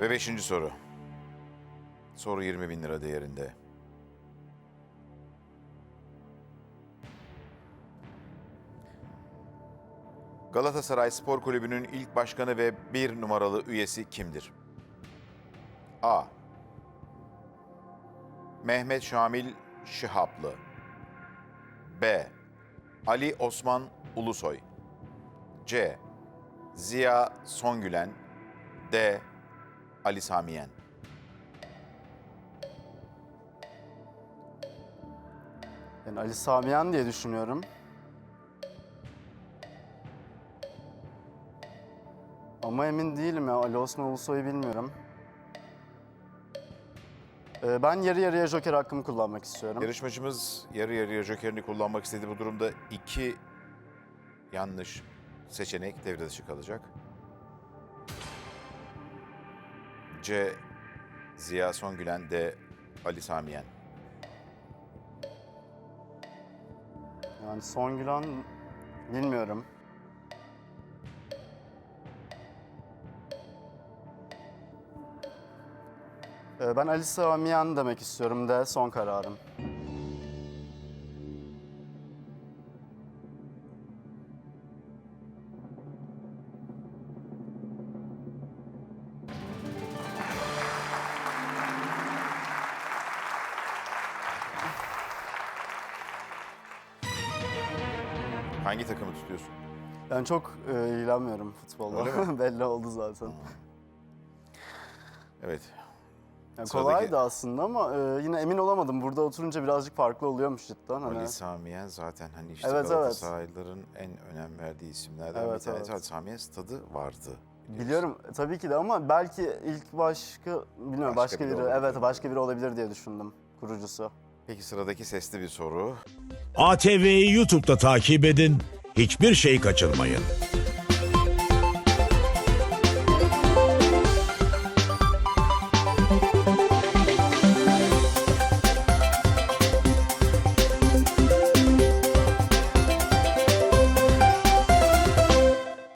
Ve beşinci soru. Soru 20 bin lira değerinde. Galatasaray Spor Kulübü'nün ilk başkanı ve bir numaralı üyesi kimdir? A. Mehmet Şamil Şihaplı B. Ali Osman Ulusoy C. Ziya Songülen D. Ali Samiyen Yani Ali Samiyan diye düşünüyorum. Ama emin değilim ya. Ali Osman Ulusoy'u bilmiyorum. Ee, ben yarı yarıya joker hakkımı kullanmak istiyorum. Yarışmacımız yarı yarıya jokerini kullanmak istedi. Bu durumda iki yanlış seçenek devre dışı kalacak. C. Ziya Songülen D. Ali Samiyen. Yani Songülen bilmiyorum. Ee, ben Ali Samiyan demek istiyorum de son kararım. Hangi takımı tutuyorsun? Ben çok e, ilgilenmiyorum futbolla. Belli oldu zaten. Evet. Yani Sıradaki- kolaydı aslında ama e, yine emin olamadım. Burada oturunca birazcık farklı oluyormuş cidden. Hani. Ali Samiyen zaten hani işte Evet, evet. Galatasaraylıların en önem verdiği isimlerden Evet, bir tanesi. evet. Ali Samiyen stadı vardı. Biliyorum e, tabii ki de ama belki ilk başka bilmiyorum Başka başka, biri biri, olabilir. evet başka biri olabilir diye düşündüm kurucusu. Peki sıradaki sesli bir soru. ATV'yi YouTube'da takip edin, hiçbir şey kaçırmayın.